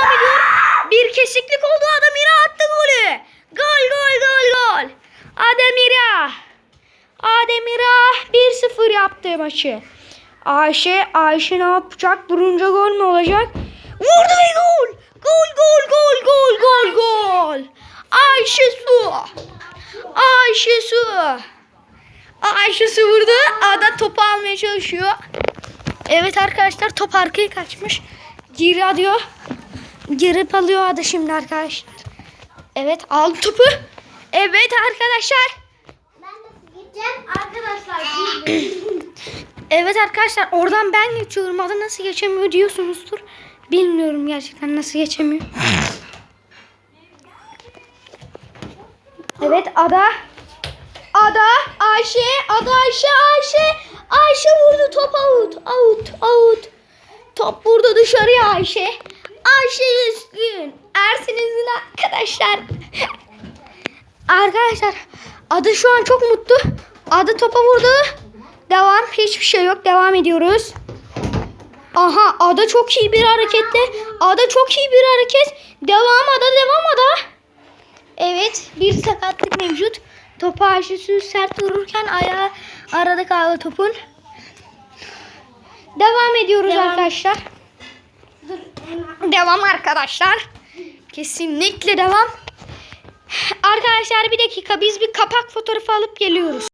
devam. Bir kesiklik oldu. Ademira attı golü. Gol gol gol gol. Ademira. Ademira 1-0 yaptı maçı. Ayşe, Ayşe ne yapacak? Vurunca gol mü olacak? Vurdu ve gol. Gol gol gol gol gol gol. Ayşe Su. Ayşe Su. Ayşe Su vurdu. Ada topu almaya çalışıyor. Evet arkadaşlar top arkaya kaçmış. Geri diyor. Girip alıyor Ada şimdi arkadaşlar. Evet aldı topu. Evet arkadaşlar. Ben nasıl gideceğim? Arkadaşlar Evet arkadaşlar oradan ben geçiyorum. Ada nasıl geçemiyor diyorsunuzdur. Bilmiyorum gerçekten nasıl geçemiyor. Evet Ada. Ada, Ayşe, Ada, Ayşe, Ayşe. Ayşe vurdu top out, out, out. Top vurdu dışarıya Ayşe. Ayşe üstün. Ersin üzgün arkadaşlar. Arkadaşlar Ada şu an çok mutlu. Ada topa vurdu. Devam. Hiçbir şey yok. Devam ediyoruz. Aha Ada çok iyi bir hareketle. Ada çok iyi bir hareket. Devam Ada devam Ada. Evet bir sakatlık mevcut. Topu Ayşe sert vururken ayağı arada kaldı topun. Devam ediyoruz Devam. arkadaşlar. Devam arkadaşlar. Kesinlikle devam. Arkadaşlar bir dakika biz bir kapak fotoğrafı alıp geliyoruz.